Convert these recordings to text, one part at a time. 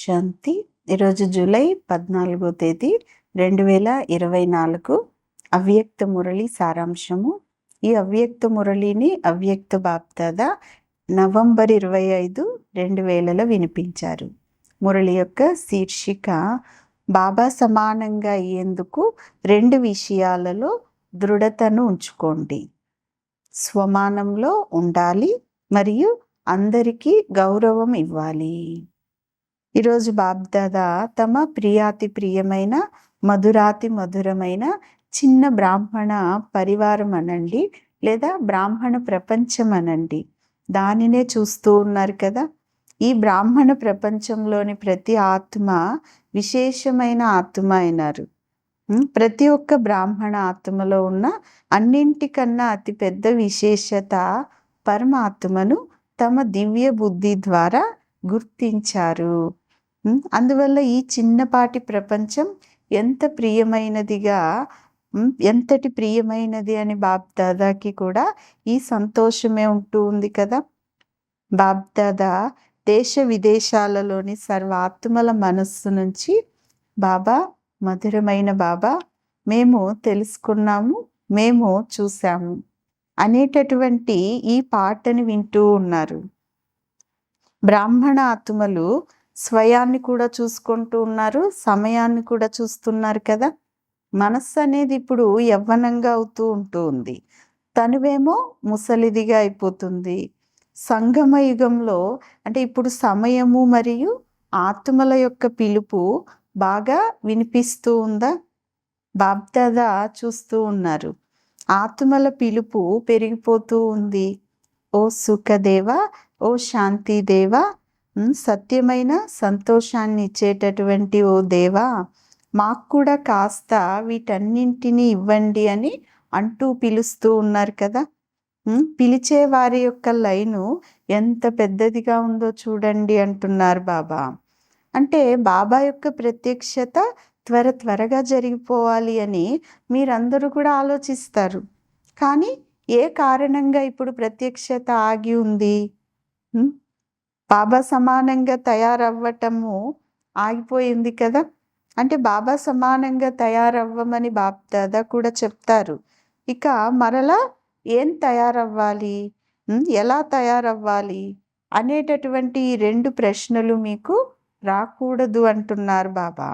శాంతి. ఈరోజు జూలై పద్నాలుగో తేదీ రెండు వేల ఇరవై నాలుగు. అవ్యక్త మురళి సారాంశము. ఈ అవ్యక్త మురళిని అవ్యక్త బాప్దాద నవంబర్ ఇరవై ఐదు రెండు వేలలో వినిపించారు. మురళి యొక్క శీర్షిక బాబా సమానంగా అయ్యేందుకు రెండు విషయాలలో దృఢతను ఉంచుకోండి. స్వమానంలో ఉండాలి మరియు అందరికీ గౌరవం ఇవ్వాలి. ఈరోజు బాబ్దాదా తమ ప్రియాతి ప్రియమైన మధురాతి మధురమైన చిన్న బ్రాహ్మణ పరివారం అనండి లేదా బ్రాహ్మణ ప్రపంచం అనండి. దానినే చూస్తూ ఉన్నారు కదా. ఈ బ్రాహ్మణ ప్రపంచంలోని ప్రతి ఆత్మ విశేషమైన ఆత్మ అయినారు. ప్రతి ఒక్క బ్రాహ్మణ ఆత్మలో ఉన్న అన్నింటికన్నా అతి పెద్ద విశేషత పరమాత్మను తమ దివ్య బుద్ధి ద్వారా గుర్తించారు. అందువల్ల ఈ చిన్నపాటి ప్రపంచం ఎంత ప్రియమైనదిగా ఎంతటి ప్రియమైనది అని బాబ్దాదాకి కూడా ఈ సంతోషమే ఉంటూ ఉంది కదా. బాబ్దాదా దేశ విదేశాలలోని సర్వాత్మల మనస్సు నుంచి బాబా మధురమైన బాబా మేము తెలుసుకున్నాము మేము చూసాము అనేటటువంటి ఈ పాటని వింటూ ఉన్నారు. బ్రాహ్మణ ఆత్మలు స్వయాన్ని కూడా చూసుకుంటూ ఉన్నారు సమయాన్ని కూడా చూస్తున్నారు కదా. మనస్సు అనేది ఇప్పుడు యవ్వనంగా అవుతూ ఉంటూ ఉంది. తనువేమో ముసలిదిగా అయిపోతుంది. సంగమ యుగంలో అంటే ఇప్పుడు సమయము మరియు ఆత్మల యొక్క పిలుపు బాగా వినిపిస్తూ ఉందా? బాబ్దాదా చూస్తూ ఉన్నారు. ఆత్మల పిలుపు పెరిగిపోతూ ఉంది. ఓ సుఖదేవ ఓ శాంతిదేవ సత్యమైన సంతోషాన్ని ఇచ్చేటటువంటి ఓ దేవా మాకు కూడా కాస్త వీటన్నింటినీ ఇవ్వండి అని అంటూ పిలుస్తూ ఉన్నారు కదా. పిలిచే వారి యొక్క లైను ఎంత పెద్దదిగా ఉందో చూడండి అంటున్నారు బాబా. అంటే బాబా యొక్క ప్రత్యక్షత త్వర త్వరగా జరిగిపోవాలి అని మీరందరూ కూడా ఆలోచిస్తారు. కానీ ఏ కారణంగా ఇప్పుడు ప్రత్యక్షత ఆగి ఉంది? బాబా సమానంగా తయారవ్వటము ఆగిపోయింది కదా? అంటే బాబా సమానంగా తయారవ్వమని బాప్దాదా కూడా చెప్తారు. ఇక మరలా ఏం తయారవ్వాలి? ఎలా తయారవ్వాలి? అనేటటువంటి ఈ రెండు ప్రశ్నలు మీకు రాకూడదు అంటున్నారు బాబా.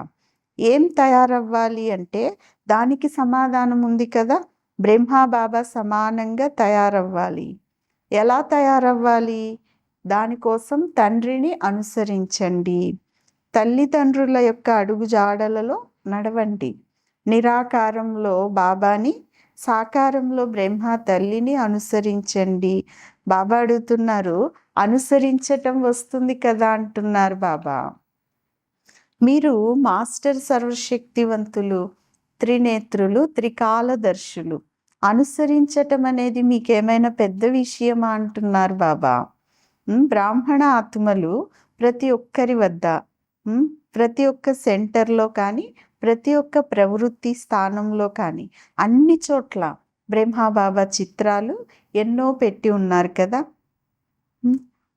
ఏం తయారవ్వాలి అంటే దానికి సమాధానం ఉంది కదా? బ్రహ్మ బాబా సమానంగా తయారవ్వాలి. ఎలా తయారవ్వాలి? దానికోసం తండ్రిని అనుసరించండి. తల్లిదండ్రుల యొక్క అడుగుజాడలలో నడవండి. నిరాకారంలో బాబాని సాకారంలో బ్రహ్మ తల్లిని అనుసరించండి. బాబా అడుగుతున్నారు అనుసరించటం వస్తుంది కదా అంటున్నారు బాబా. మీరు మాస్టర్ సర్వశక్తివంతులు త్రినేత్రులు త్రికాలదర్శులు. అనుసరించటం అనేది మీకేమైనా పెద్ద విషయమా అంటున్నారు బాబా? బ్రాహ్మణ ఆత్మలు ప్రతి ఒక్కరి వద్ద ప్రతి ఒక్క సెంటర్లో కానీ ప్రతి ఒక్క ప్రవృత్తి స్థానంలో కానీ అన్ని చోట్ల బ్రహ్మబాబా చిత్రాలు ఎన్నో పెట్టి ఉన్నారు కదా.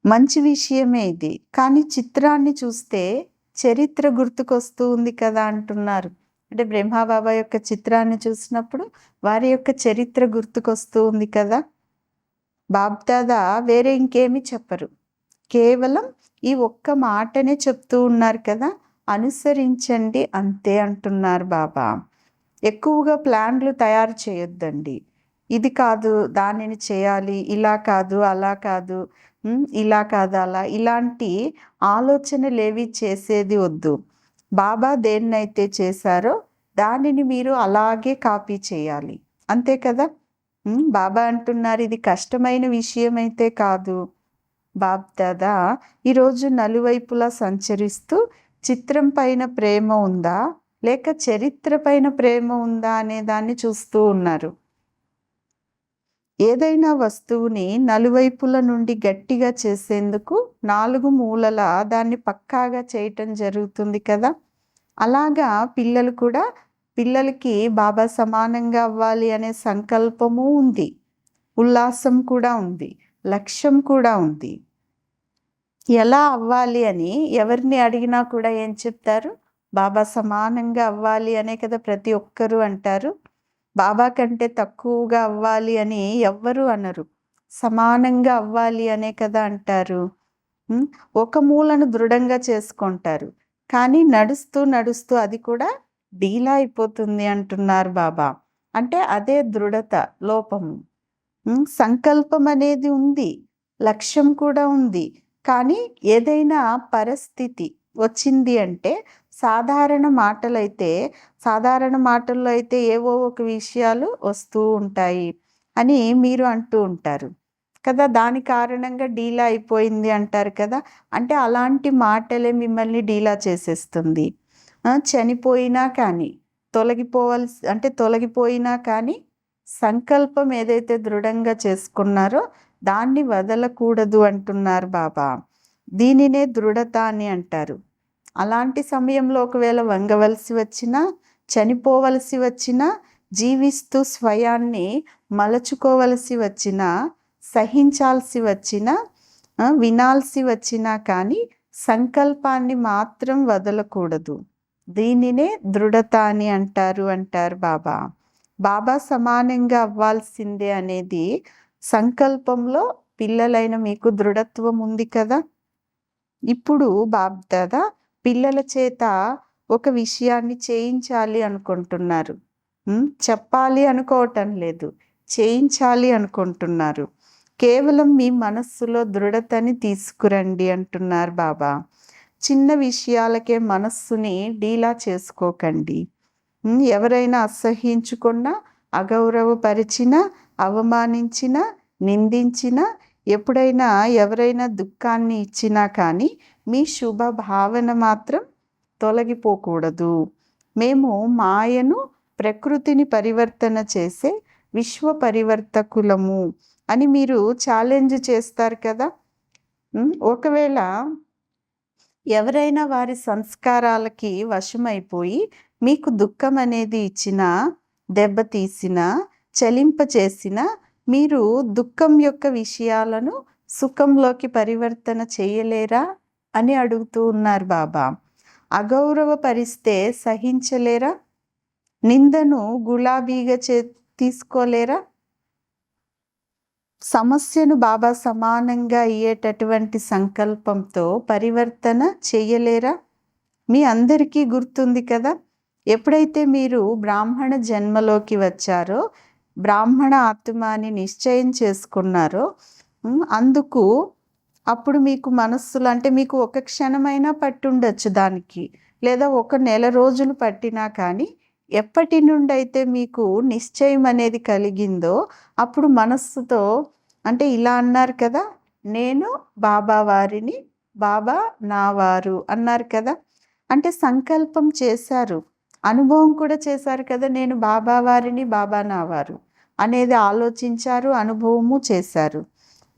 మంచి విషయమే ఇది. కానీ చిత్రాన్ని చూస్తే చరిత్ర గుర్తుకొస్తూ ఉంది కదా అంటున్నారు. అంటే బ్రహ్మబాబా యొక్క చిత్రాన్ని చూసినప్పుడు వారి యొక్క చరిత్ర గుర్తుకొస్తూ ఉంది కదా. బాబ్దాదా వేరే ఇంకేమీ చెప్పరు. కేవలం ఈ ఒక్క మాటనే చెప్తూ ఉన్నారు కదా అనుసరించండి అంతే అంటున్నారు బాబా. ఎక్కువగా ప్లాన్లు తయారు చేయొద్దండి. ఇది కాదు దానిని చేయాలి ఇలా కాదు అలా కాదు ఇలా కాదు అలా. ఇలాంటి ఆలోచనలేవి చేసేది వద్దు. బాబా దేన్నైతే చేశారో దానిని మీరు అలాగే కాపీ చేయాలి. అంతే కదా? బాబా అంటున్నారు ఇది కష్టమైన విషయం అయితే కాదు. బాబ్ దాదా ఈరోజు నలువైపులా సంచరిస్తూ చిత్రం పైన ప్రేమ ఉందా? లేక చరిత్ర పైన ప్రేమ ఉందా అనే దాన్ని చూస్తూ ఉన్నారు. ఏదైనా వస్తువుని నలువైపుల నుండి గట్టిగా చేసేందుకు నాలుగు మూలల దాన్ని పక్కాగా చేయటం జరుగుతుంది కదా? అలాగా పిల్లలు కూడా పిల్లలకి బాబా సమానంగా అవ్వాలి అనే సంకల్పము ఉంది. ఉల్లాసం కూడా ఉంది. లక్ష్యం కూడా ఉంది. ఎలా అవ్వాలి అని ఎవరిని అడిగినా కూడా ఏం చెప్తారు? బాబా సమానంగా అవ్వాలి అనే కదా ప్రతి ఒక్కరూ అంటారు. బాబా కంటే తక్కువగా అవ్వాలి అని ఎవ్వరు అనరు. సమానంగా అవ్వాలి అనే కదా అంటారు. ఒక మూలను దృఢంగా చేసుకుంటారు. కానీ నడుస్తూ నడుస్తూ అది కూడా డీలా అయిపోతుంది అంటున్నారు బాబా. అంటే అదే దృఢత లోపము సంకల్పం అనేది ఉంది లక్ష్యం కూడా ఉంది. కానీ ఏదైనా పరిస్థితి వచ్చింది అంటే సాధారణ మాటలైతే సాధారణ మాటల్లో అయితే ఏవో ఒక విషయాలు వస్తూ ఉంటాయి అని మీరు అంటూ ఉంటారు. కదా దాని కారణంగా డీలా అయిపోయింది అంటారు కదా. అంటే అలాంటి మాటలే మిమ్మల్ని డీలా చేసేస్తుంది. చనిపోయినా కానీ తొలగిపోవలసి అంటే తొలగిపోయినా కానీ సంకల్పం ఏదైతే దృఢంగా చేసుకున్నారో దాన్ని వదలకూడదు అంటున్నారు బాబా. దీనినే దృఢత అని అంటారు. అలాంటి సమయంలో ఒకవేళ వంగవలసి వచ్చినా చనిపోవలసి వచ్చినా జీవిస్తూ స్వయాన్ని మలచుకోవలసి వచ్చినా సహించాల్సి వచ్చినా వినాల్సి వచ్చినా కానీ సంకల్పాన్ని మాత్రం వదలకూడదు. దీనినే దృఢత అని అంటారు అంటారు బాబా. బాబా సమానంగా అవ్వాల్సిందే అనేది సంకల్పంలో పిల్లలైన మీకు దృఢత్వం ఉంది కదా? ఇప్పుడు బాబ్దాదా పిల్లల చేత ఒక విషయాన్ని చేయించాలి అనుకుంటున్నారు. చెప్పాలి అనుకోవటం లేదు. చేయించాలి అనుకుంటున్నారు. కేవలం మీ మనస్సులో దృఢతని తీసుకురండి అంటున్నారు బాబా. చిన్న విషయాలకే మనస్సుని డీలా చేసుకోకండి. ఎవరైనా అసహించుకున్నా అగౌరవపరిచినా అవమానించినా నిందించినా ఎప్పుడైనా ఎవరైనా దుఃఖాన్ని ఇచ్చినా కానీ మీ శుభ భావన మాత్రం తొలగిపోకూడదు. మేము మాయను ప్రకృతిని పరివర్తన చేసే విశ్వ పరివర్తకులము అని మీరు ఛాలెంజ్ చేస్తారు కదా? ఒకవేళ ఎవరైనా వారి సంస్కారాలకి వశమైపోయి మీకు దుఃఖం అనేది ఇచ్చినా దెబ్బతీసినా చలింపచేసిన మీరు దుఃఖం యొక్క విషయాలను సుఖంలోకి పరివర్తన చేయలేరా అని అడుగుతూ ఉన్నారు బాబా. అగౌరవపరిస్తే సహించలేరా? నిందను గులాబీగా చే తీసుకోలేరా? సమస్యను బాబా సమానంగా అయ్యేటటువంటి సంకల్పంతో పరివర్తన చేయలేరా? మీ అందరికీ గుర్తుంది కదా? ఎప్పుడైతే మీరు బ్రాహ్మణ జన్మలోకి వచ్చారో బ్రాహ్మణ ఆత్మ అని నిశ్చయం చేసుకున్నారో అందుకు అప్పుడు మీకు మనస్సులు అంటే మీకు ఒక క్షణమైనా పట్టుండొచ్చు దానికి లేదా ఒక నెల రోజులు పట్టినా కానీ ఎప్పటి నుండి అయితే మీకు నిశ్చయం అనేది కలిగిందో అప్పుడు మనస్సుతో అంటే ఇలా అన్నారు కదా నేను బాబా వారిని బాబా నా వారు అన్నారు కదా. అంటే సంకల్పం చేశారు. అనుభవం కూడా చేశారు కదా నేను బాబా వారిని బాబా నా వారు అనేది ఆలోచించారు అనుభవము చేశారు.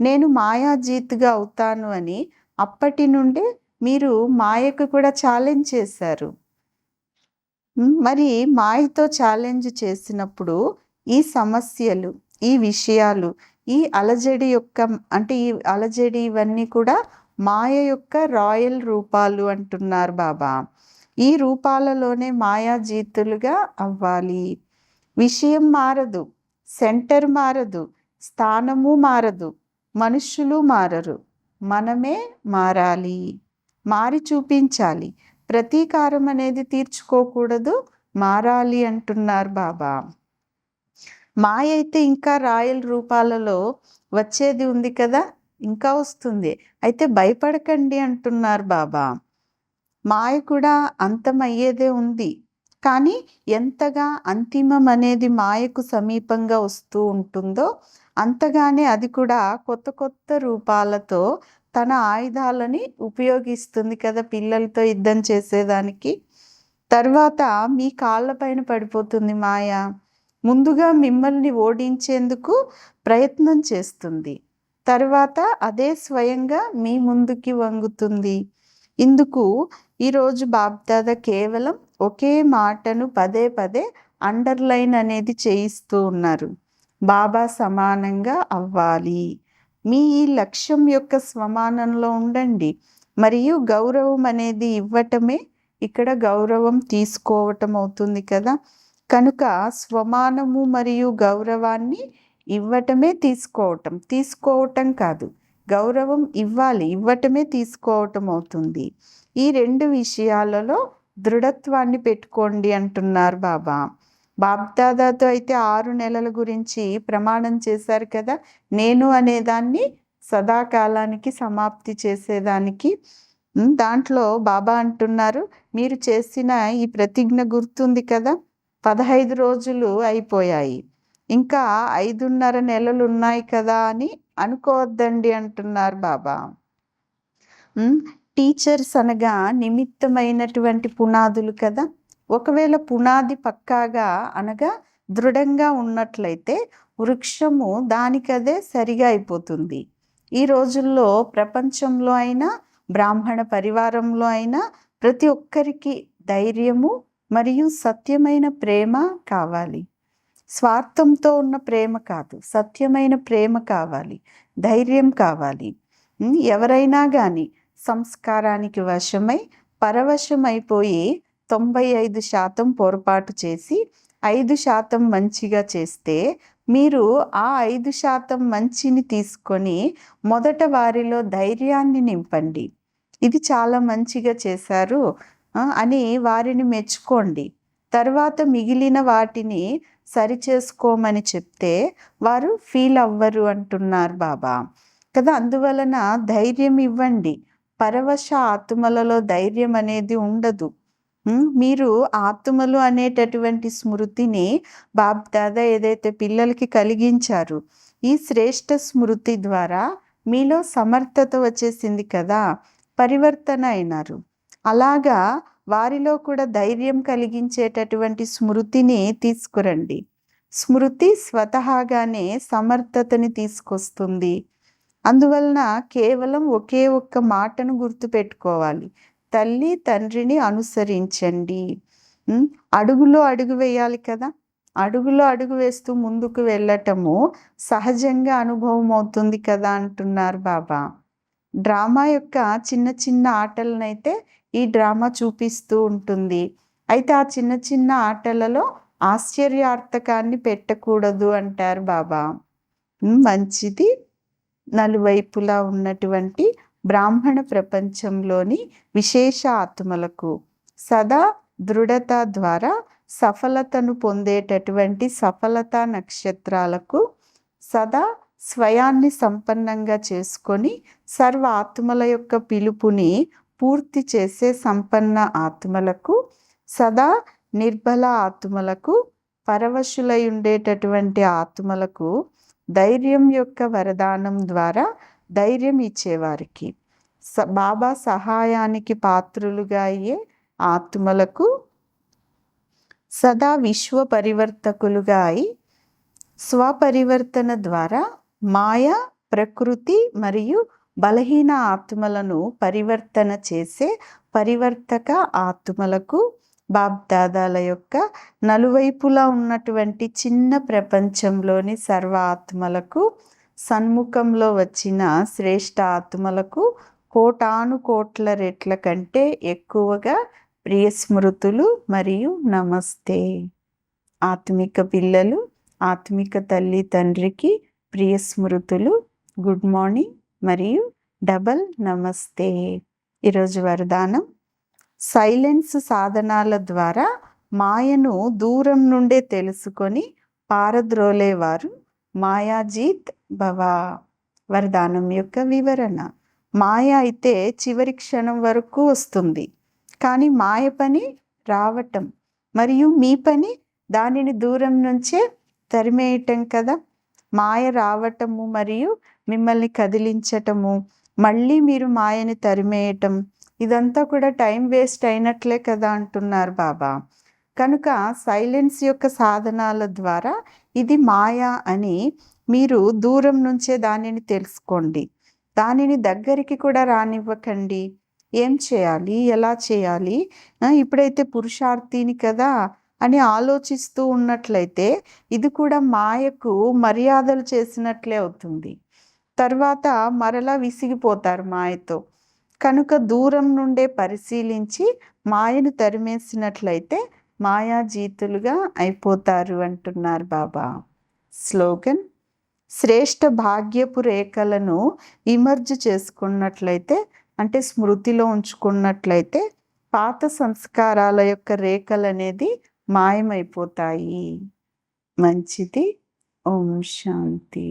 నేను మాయాజీత్గా అవుతాను అని అప్పటి నుండే మీరు మాయకు కూడా ఛాలెంజ్ చేశారు. మరి మాయతో ఛాలెంజ్ చేసినప్పుడు ఈ సమస్యలు ఈ విషయాలు ఈ అలజడి యొక్క అంటే ఈ అలజడి ఇవన్నీ కూడా మాయ యొక్క రాయల్ రూపాలు అంటున్నారు బాబా. ఈ రూపాలలోనే మాయాజీతులుగా అవ్వాలి. విషయం మారదు సెంటర్ మారదు స్థానము మారదు మనుష్యులు మారరు మనమే మారాలి మారి చూపించాలి. ప్రతీకారం అనేది తీర్చుకోకూడదు. మారాలి అంటున్నారు బాబా. మాయ అయితే ఇంకా రాయల్ రూపాలలో వచ్చేది ఉంది కదా ఇంకా వస్తుంది. అయితే భయపడకండి అంటున్నారు బాబా. మాయ కూడా అంతమయ్యేదే ఉంది. కానీ ఎంతగా అంతిమం అనేది మాయకు సమీపంగా వస్తూ ఉంటుందో అంతగానే అది కూడా కొత్త కొత్త రూపాలతో తన ఆయుధాలని ఉపయోగిస్తుంది కదా పిల్లలతో యుద్ధం చేసేదానికి. తర్వాత మీ కాళ్ళపైన పడిపోతుంది మాయ. ముందుగా మిమ్మల్ని ఓడించేందుకు ప్రయత్నం చేస్తుంది. తర్వాత అదే స్వయంగా మీ ముందుకి వంగుతుంది. ఇందుకు ఈరోజు బాబ్దాద కేవలం ఒకే మాటను పదే పదే అండర్లైన్ అనేది చేయిస్తూ ఉన్నారు. బాబా సమానంగా అవ్వాలి. మీ ఈ లక్ష్యం యొక్క స్వమానంలో ఉండండి. మరియు గౌరవం అనేది ఇవ్వటమే ఇక్కడ గౌరవం తీసుకోవటం అవుతుంది కదా. కనుక స్వమానము మరియు గౌరవాన్ని ఇవ్వటమే తీసుకోవటం. తీసుకోవటం కాదు. గౌరవం ఇవ్వాలి. ఇవ్వటమే తీసుకోవటం అవుతుంది. ఈ రెండు విషయాలలో దృఢత్వాన్ని పెట్టుకోండి అంటున్నారు బాబా. బాబ్దాదాతో అయితే ఆరు నెలల గురించి ప్రమాణం చేశారు కదా నేను అనేదాన్ని సదాకాలానికి సమాప్తి చేసేదానికి. దాంట్లో బాబా అంటున్నారు మీరు చేసిన ఈ ప్రతిజ్ఞ గుర్తుంది కదా పదహైదు రోజులు అయిపోయాయి. ఇంకా ఐదున్నర నెలలు ఉన్నాయి కదా అని అనుకోవద్దండి అంటున్నారు బాబా. టీచర్స్ అనగా నిమిత్తమైనటువంటి పునాదులు కదా ఒకవేళ పునాది పక్కాగా అనగా దృఢంగా ఉన్నట్లయితే వృక్షము దానికదే సరిగా అయిపోతుంది. ఈ రోజుల్లో ప్రపంచంలో అయినా బ్రాహ్మణ పరివారంలో అయినా ప్రతి ఒక్కరికి ధైర్యము మరియు సత్యమైన ప్రేమ కావాలి. స్వార్థంతో ఉన్న ప్రేమ కాదు సత్యమైన ప్రేమ కావాలి ధైర్యం కావాలి. ఎవరైనా కానీ సంస్కారానికి వశమై పరవశమైపోయి తొంభై ఐదు శాతం పొరపాటు చేసి ఐదు శాతం మంచిగా చేస్తే మీరు ఆ ఐదు శాతం మంచిని తీసుకొని మొదట వారిలో ధైర్యాన్ని నింపండి. ఇది చాలా మంచిగా చేశారు అని వారిని మెచ్చుకోండి. తర్వాత మిగిలిన వాటిని సరిచేసుకోమని చెప్తే వారు ఫీల్ అవ్వరు అంటున్నారు బాబా. కదా అందువలన ధైర్యం ఇవ్వండి. పరవశ ఆత్మలలో ధైర్యం అనేది ఉండదు. మీరు ఆత్మలు అనేటటువంటి స్మృతిని బాబ్దాదా ఏదైతే పిల్లలకి కలిగించారు ఈ శ్రేష్ట స్మృతి ద్వారా మీలో సమర్థత వచ్చేసింది కదా పరివర్తన అయినారు. అలాగా వారిలో కూడా ధైర్యం కలిగించేటటువంటి స్మృతిని తీసుకురండి. స్మృతి స్వతహాగానే సమర్థతని తీసుకొస్తుంది. అందువలన కేవలం ఒకే ఒక్క మాటను గుర్తుపెట్టుకోవాలి. తల్లి తండ్రిని అనుసరించండి. అడుగులో అడుగు వేయాలి కదా? అడుగులో అడుగు వేస్తూ ముందుకు వెళ్ళటము సహజంగా అనుభవం అవుతుంది కదా అంటున్నారు బాబా. డ్రామా యొక్క చిన్న చిన్న ఆటలనైతే ఈ డ్రామా చూపిస్తూ ఉంటుంది. అయితే ఆ చిన్న చిన్న ఆటలలో ఆశ్చర్యార్థకాన్ని పెట్టకూడదు అంటారు బాబా. మంచిది. నలువైపులా ఉన్నటువంటి బ్రాహ్మణ ప్రపంచంలోని విశేష ఆత్మలకు సదా దృఢత ద్వారా సఫలతను పొందేటటువంటి సఫలత నక్షత్రాలకు సదా స్వయాన్ని సంపన్నంగా చేసుకొని సర్వ ఆత్మల యొక్క పిలుపుని పూర్తి చేసే సంపన్న ఆత్మలకు సదా నిర్బల ఆత్మలకు పరవశులై ఉండేటటువంటి ఆత్మలకు ధైర్యం యొక్క వరదానం ద్వారా ధైర్యం ఇచ్చేవారికి. స బాబా సహాయానికి పాత్రులుగా అయ్యే ఆత్మలకు సదా విశ్వ పరివర్తకులుగా అయి స్వపరివర్తన ద్వారా మాయ ప్రకృతి మరియు బలహీన ఆత్మలను పరివర్తన చేసే పరివర్తక ఆత్మలకు బాబ్దాదాల యొక్క నలువైపులా ఉన్నటువంటి చిన్న ప్రపంచంలోని సర్వ ఆత్మలకు సన్ముఖంలో వచ్చిన శ్రేష్ఠ ఆత్మలకు కోటాను కోట్ల రెట్ల కంటే ఎక్కువగా ప్రియ స్మృతులు మరియు నమస్తే. ఆత్మిక పిల్లలు ఆత్మిక తల్లి తండ్రికి ప్రియ స్మృతులు గుడ్ మార్నింగ్ మరియు డబల్ నమస్తే. ఈరోజు వరదానం సైలెన్స్ సాధనాల ద్వారా మాయను దూరం నుండే తెలుసుకొని పారద్రోలేవారు మాయాజీత్ భవ వరదానం యొక్క వివరణ. మాయ అయితే చివరి క్షణం వరకు వస్తుంది. కానీ మాయ పని రావటం మరియు మీ పని దానిని దూరం నుంచే తరిమేయటం కదా? మాయ రావటము మరియు మిమ్మల్ని కదిలించటము మళ్ళీ మీరు మాయని తరిమేయటం ఇదంతా కూడా టైం వేస్ట్ అయినట్లే కదా అంటున్నారు బాబా. కనుక సైలెన్స్ యొక్క సాధనాల ద్వారా ఇది మాయా అని మీరు దూరం నుంచే దానిని తెలుసుకోండి. దానిని దగ్గరికి కూడా రానివ్వకండి. ఏం చేయాలి? ఎలా చేయాలి? ఇప్పుడైతే పురుషార్థిని కదా అని ఆలోచిస్తూ ఉన్నట్లయితే ఇది కూడా మాయకు మర్యాదలు చేసినట్లే అవుతుంది. తర్వాత మరలా విసిగిపోతారు మాయతో. కనుక దూరం నుండే పరిశీలించి మాయను తరిమేసినట్లయితే మాయాజీతులుగా అయిపోతారు అంటున్నారు బాబా. స్లోగన్ శ్రేష్ఠ భాగ్యపు రేఖలను ఇమర్జ్ చేసుకున్నట్లయితే అంటే స్మృతిలో ఉంచుకున్నట్లయితే పాత సంస్కారాల యొక్క రేఖలు అనేది మాయమైపోతాయి. మంచిది. ఓం శాంతి.